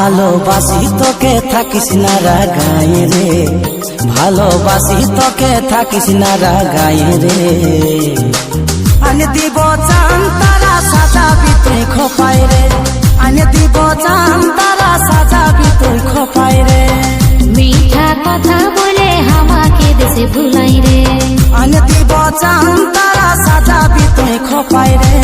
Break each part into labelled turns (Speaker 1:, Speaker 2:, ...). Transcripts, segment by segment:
Speaker 1: ভালোবাসি তোকে থাকিস না রাগায় রে। ভালোবাসি তোকে থাকিস না রাগায় রে। আনে দিব চান তারা সাজাবি তুই খোপায় রে। আনে দিব চান তারা সাজাবি তুই খোপায় রে।
Speaker 2: মিঠা কথা বলে আমাকে দেশে ভুলাই রে।
Speaker 1: আনে দিব চান তারা সাজাবি তুই খোপায় রে।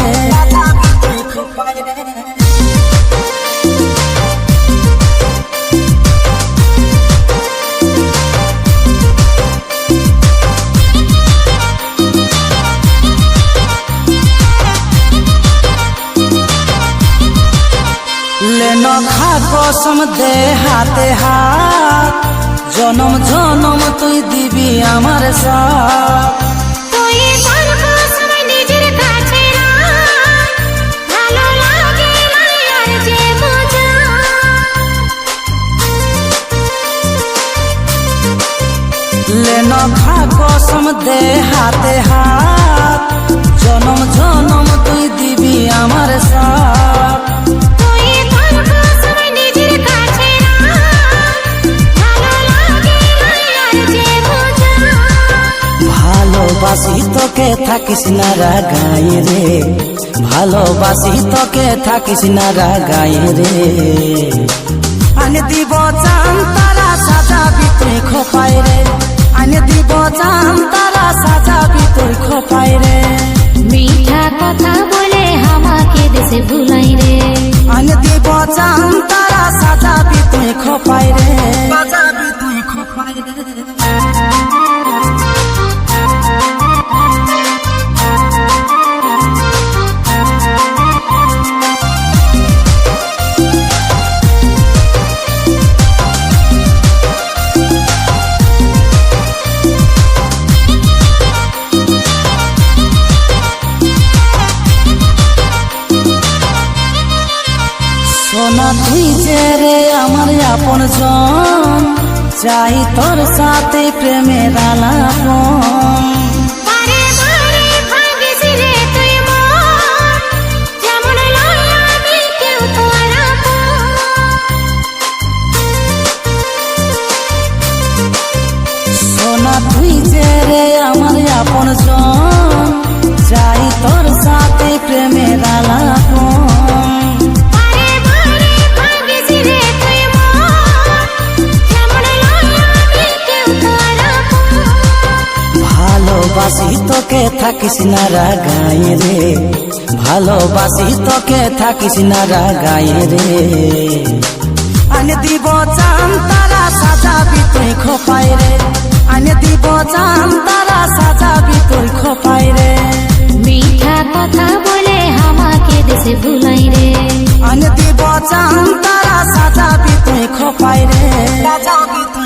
Speaker 1: লেন কসম দে হাতে হাত। জনম জনম তুই দিবি আমার সাথ।
Speaker 2: তুই পারব সবাই নিজের কাছে রাখ। ভালো লাগে না আর যে মজা।
Speaker 1: লেন খা কসম দে হাতে হাত। জনম জনম তুই দিবি আমার সাথ। ভালোবাসি তোকে থাকিস না রাগাই রে। ভালোবাসি তোকে থাকিস না রাগাই রে। আনে দিব চান তারা সাজাবি তুই খোপায় রে। আনে দিব চান তারা সাজাবি তুই খোপায় রে।
Speaker 2: মিঠা কথা বলে আমাকে দেশে ভুলাই রে।
Speaker 1: আনে দিব চান তারা সাজাবি তুই খোপায় রে। আপন জন চাই তোর সাথে প্রেমের আলাপন। থাকিস না রাগাই রে। ভালোবাসি তোকে থাকিস না রাগাই রে। আনে দিব চান তারা সাজাবি তুই খোপায় রে। আনে দিব চান তারা সাজাবি তুই খোপায় রে।
Speaker 2: মিঠা কথা বলে আমাকে দেশে ভুলাই রে।
Speaker 1: আনে দিব চান তারা সাজাবি তুই খোপায় রে। সাজাবি তুই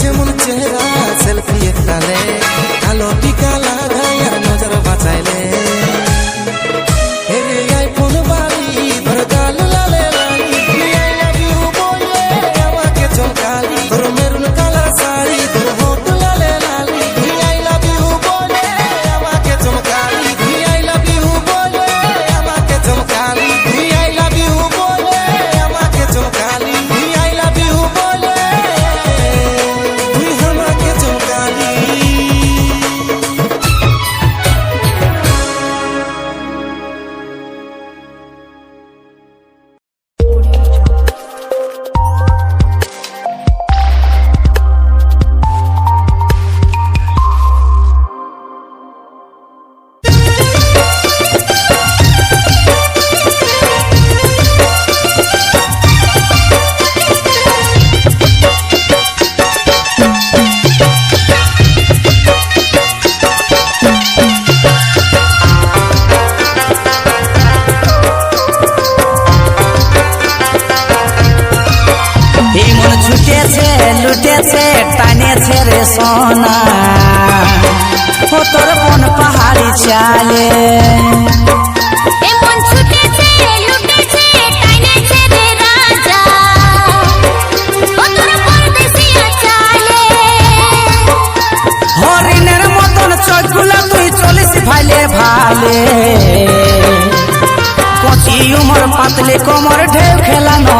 Speaker 1: రాజ్యమును చేరా సెల్ఫీ ఎత్తాలే.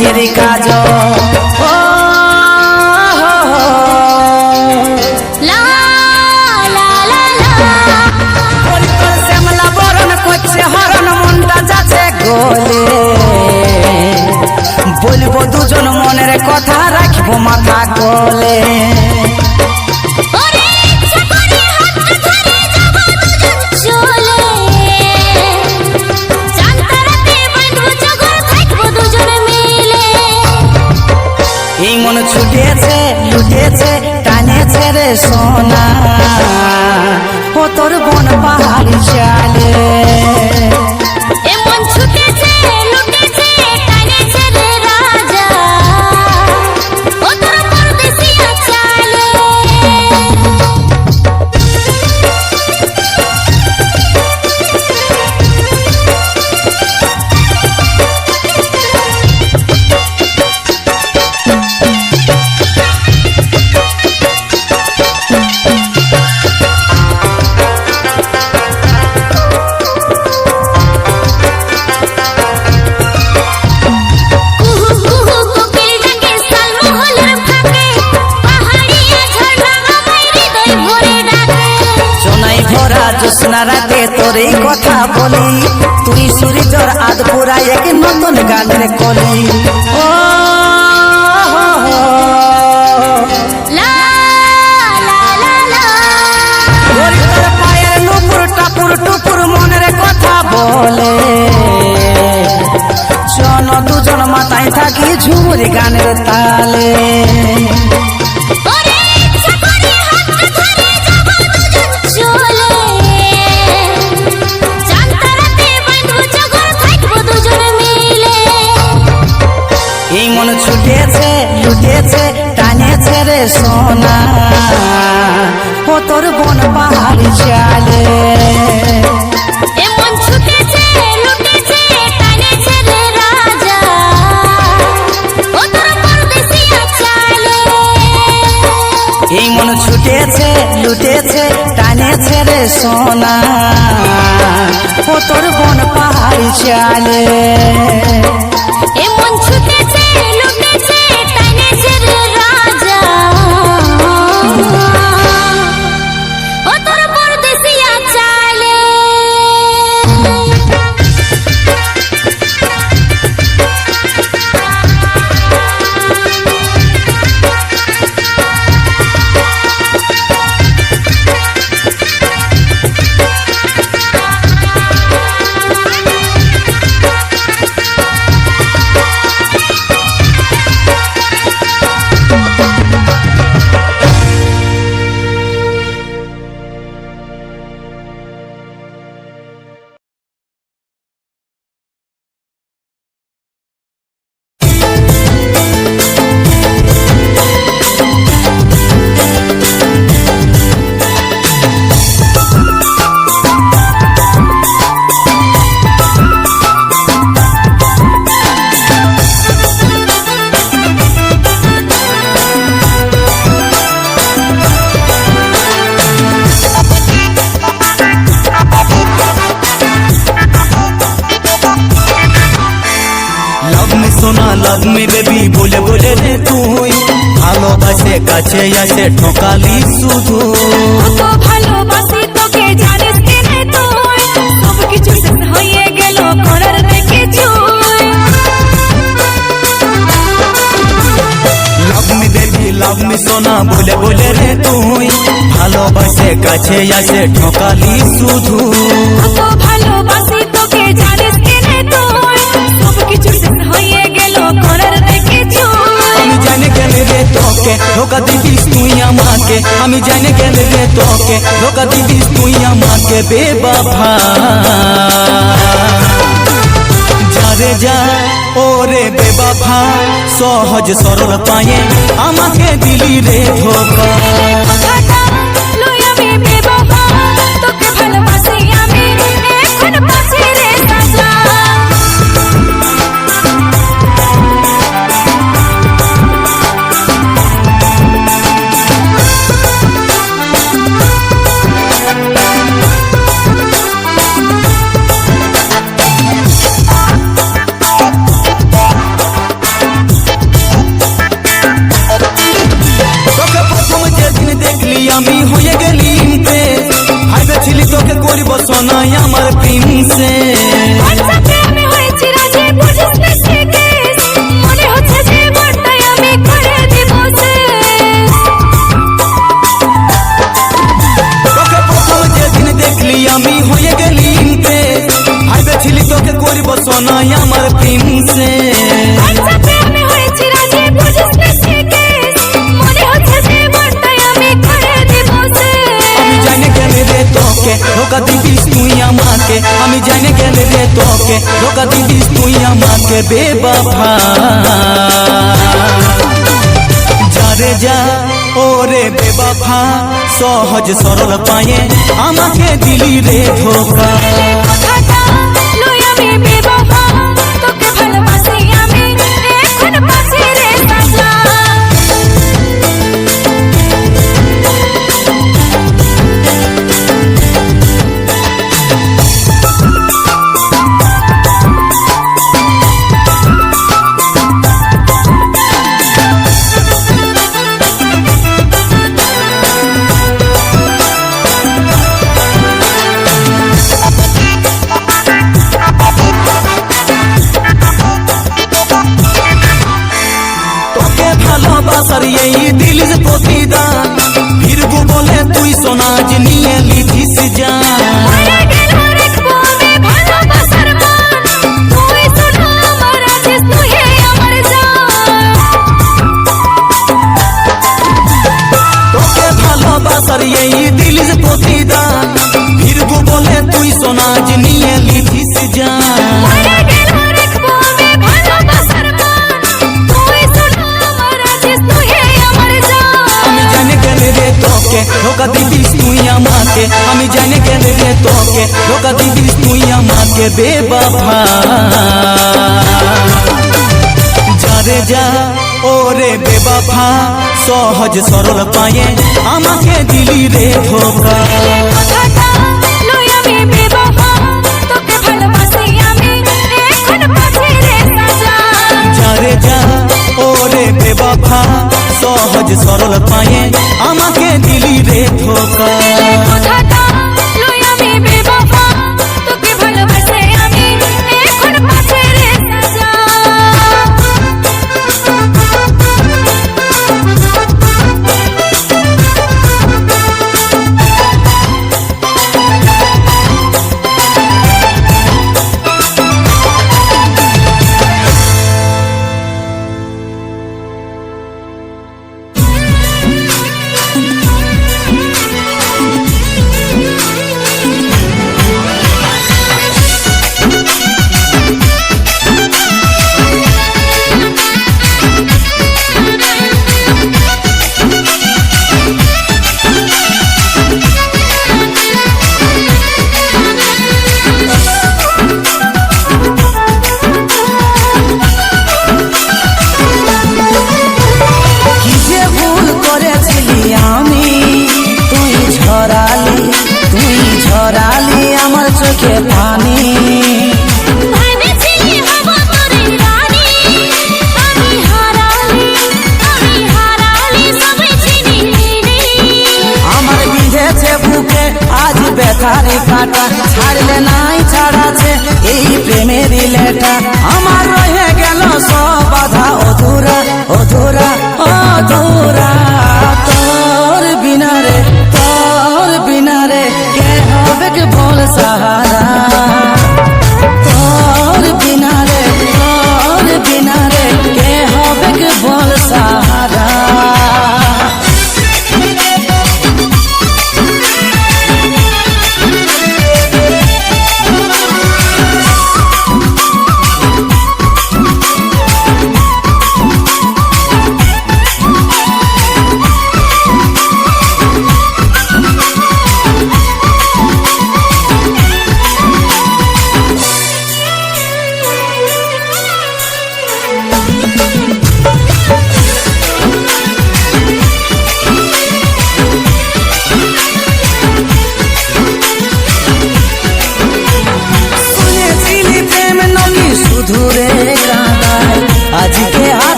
Speaker 1: আখির কাজ বলব দুজন মনের কথা রাখব মাথা কোলে রে সোনা ও তোর বন পাহাড়ি চালে তুই সূর্যর আদ পুরা এক নতুন গানের কলি। ও দুজন মাথায় থাকি ঝুমুরি গানের তালে। রে সোনা ও তোর বন পাহাড়ি চালে এই মন ছুটেছে লুটেছে টানেছে রে সোনা ও তোর বন পাহাড়ি চালে
Speaker 3: সোনা লাভ মি বেবি বলে বলে রে তুই ভালোবাসে কাছে আসে ঠকালি শুধু
Speaker 4: ভালোবাসি তোকে জানিস কেনে তুই সব কিছু হয়ে গেল করার নেই কিছুই
Speaker 3: বেবি লাভ সোনা বলে বলে রে তুই ভালোবাসে কাছে আসে ঠকালি শুধু
Speaker 4: ভালোবাসি তোকে জানিস
Speaker 3: তোকে ধোকা দিবিস তুই আমাকে আমি জানে গেলে রে তোকে ধোকা দিবিস তুই আমাকে বেবাফা যারে যা ওরে বেবাফা সহজ সরল পায়ে আমাকে দিলি রে ধোকা
Speaker 4: তোকে
Speaker 3: ধোকা দিবিস তুই আমাকে বেবাফা যারে যা ওরে বেবাফা সহজ সরল পায়ে আমাকে দিলি রে ধোকা
Speaker 4: यही दिल से पोसीदा फिर वो बोले तू सोनाज निये
Speaker 3: लिखिस जा सर यही दिल से पोतीदा फिर वो बोले तू
Speaker 4: सोनाज निये लिखिस जा धोखा दी दिस तुइया माँ के हम जाने के
Speaker 3: देखे तोके। धोखा दी दिस तुइया माँ के बेबफा। जा रे जा ओरे बेबफा। सहज सरल पाए আমাকে দিলি রে ধোকা
Speaker 4: ভালোবাসি
Speaker 1: सहज सरल पाए आमा के दिली रे ठोका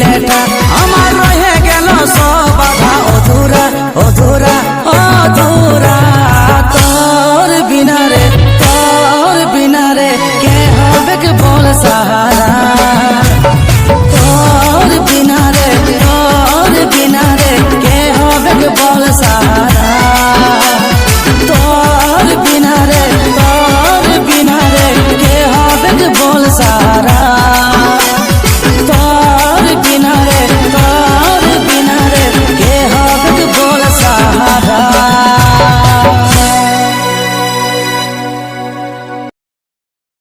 Speaker 1: লেটা